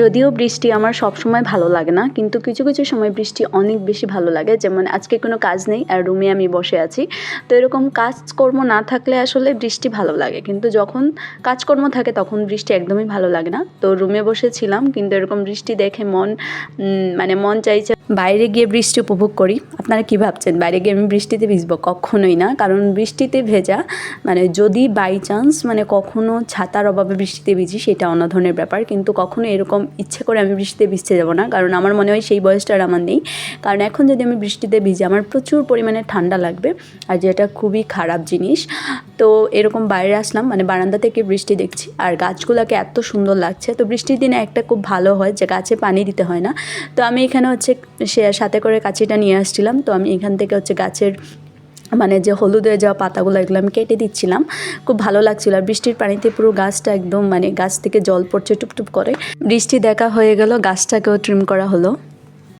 যদিও বৃষ্টি আমার সব সময় ভালো লাগে না, কিন্তু কিছু কিছু সময় বৃষ্টি অনেক বেশি ভালো লাগে। যেমন আজকে কোনো কাজ নেই আর রুমে আমি বসে আছি। তো এরকম কাজকর্ম না থাকলে আসলে বৃষ্টি ভালো লাগে, কিন্তু যখন কাজকর্ম থাকে তখন বৃষ্টি একদমই ভালো লাগে না। তো রুমে বসেছিলাম কিন্তু এরকম বৃষ্টি দেখে মন মানে মন চাইছে বাইরে গিয়ে বৃষ্টি উপভোগ করি। আপনারা কি ভাবছেন? বাইরে গিয়ে আমি বৃষ্টিতে ভিজবো? কখনোই না, কারণ বৃষ্টিতে ভেজা মানে যদি বাই চান্স মানে কখনো ছাতার অভাবে বৃষ্টিতে ভিজি, সেটা অন্য ধরনের ব্যাপার। কিন্তু কখনো এরকম ইচ্ছে করে আমি বৃষ্টিতে ভিজতে যাব না, কারণ আমার মনে হয় সেই বয়সটা আর আমার নেই। কারণ এখন যদি আমি বৃষ্টিতে ভিজি, আমার প্রচুর পরিমাণে ঠান্ডা লাগবে, আর যেটা খুবই খারাপ জিনিস। তো এরকম বাইরে আসলাম মানে বারান্দা থেকে বৃষ্টি দেখছি, আর গাছগুলোকে এত সুন্দর লাগছে। তো বৃষ্টির দিনে একটা খুব ভালো হয় যে গাছে পানি দিতে হয় না। তো আমি এখানে হচ্ছে সে সাথে করে কাঁচিটা নিয়ে আসছিলাম। তো আমি এখান থেকে হচ্ছে গাছের মানে যে হলুদ হয়ে যাওয়া পাতাগুলো, এগুলো আমি কেটে দিচ্ছিলাম। খুব ভালো লাগছিল। আর বৃষ্টির পানিতে পুরো গাছটা একদম মানে গাছ থেকে জল পড়ছে, টুপটুপ করে। বৃষ্টি দেখা হয়ে গেল, গাছটাকেও ট্রিম করা হলো।